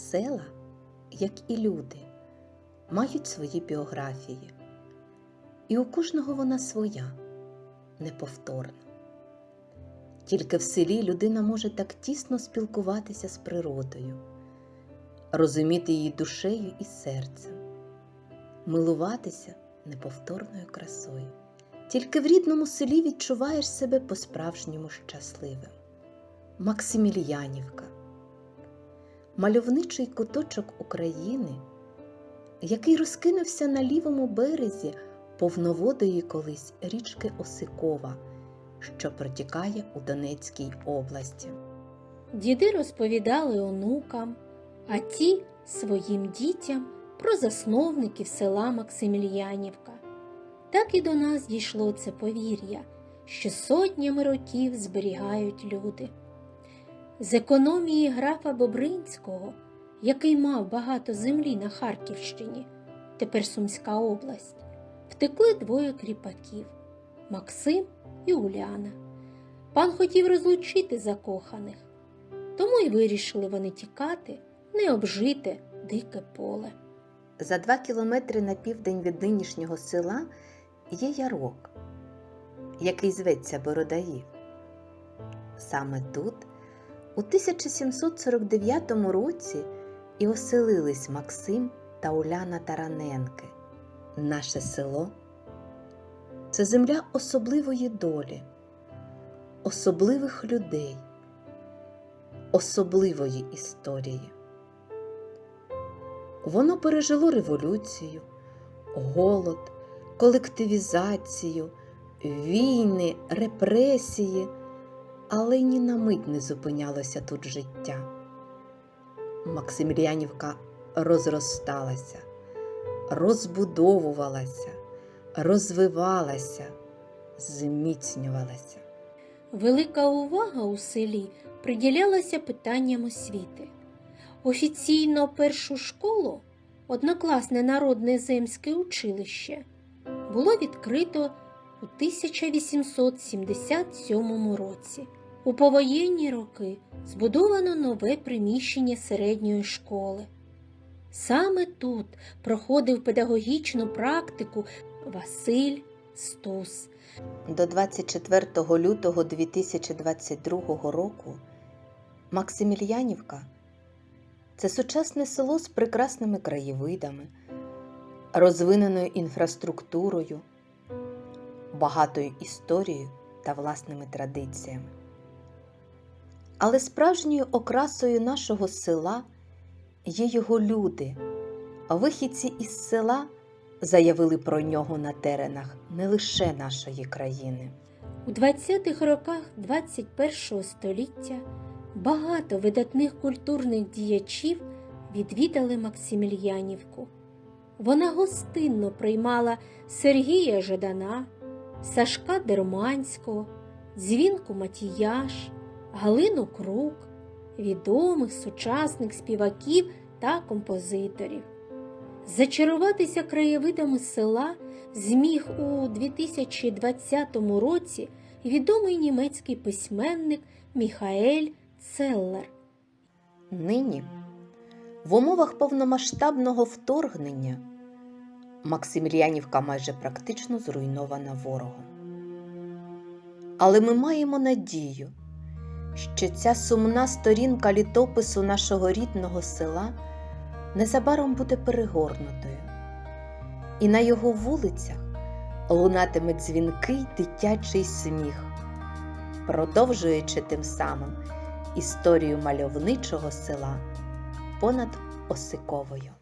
Села, як і люди, мають свої біографії, і у кожного вона своя, неповторна. Тільки в селі людина може так тісно спілкуватися з природою, розуміти її душею і серцем, милуватися неповторною красою. Тільки в рідному селі відчуваєш себе по-справжньому щасливим. Максимільянівка мальовничий куточок України, який розкинувся на лівому березі повноводої колись річки Осикова, що протікає у Донецькій області. Діди розповідали онукам, а ті своїм дітям про засновників села Максимільянівка. Так і до нас дійшло це повір'я, що сотнями років зберігають люди. З економії графа Бобринського, який мав багато землі на Харківщині, тепер Сумська область, втекли двоє кріпаків Максим і Уляна. Пан хотів розлучити закоханих, тому й вирішили вони тікати, не обжите дике поле. За два кілометри на південь від нинішнього села є ярок, який зветься Бородаїв. Саме тут, у 1749 році, і оселились Максим та Уляна Тараненки. Наше село це земля особливої долі, особливих людей, особливої історії. Воно пережило революцію, голод, колективізацію, війни, репресії, але ні на мить не зупинялося тут життя. Максимілянівка розросталася, розбудовувалася, розвивалася, зміцнювалася. Велика увага у селі приділялася питанням освіти. Офіційно першу школу, однокласне народне земське училище, було відкрито у 1877 році. У повоєнні роки збудовано нове приміщення середньої школи. Саме тут проходив педагогічну практику Василь Стус. До 24 лютого 2022 року Максимільянівка це сучасне село з прекрасними краєвидами, розвиненою інфраструктурою, багатою історією та власними традиціями. Але справжньою окрасою нашого села є його люди, вихідці із села заявили про нього на теренах не лише нашої країни. У 20-х роках 21 століття багато видатних культурних діячів відвідали Максимільянівку. Вона гостинно приймала Сергія Жадана, Сашка Дерманського, Дзвінку Матіяш, Галину Крук, відомих сучасних співаків та композиторів. Зачаруватися краєвидами села зміг у 2020 році відомий німецький письменник Міхаель Целлер. Нині, в умовах повномасштабного вторгнення, Максимілянівка майже практично зруйнована ворогом. Але ми маємо надію, що ця сумна сторінка літопису нашого рідного села незабаром буде перегорнутою, і на його вулицях лунатиме дзвінкий дитячий сміх, продовжуючи тим самим історію мальовничого села понад Осиковою.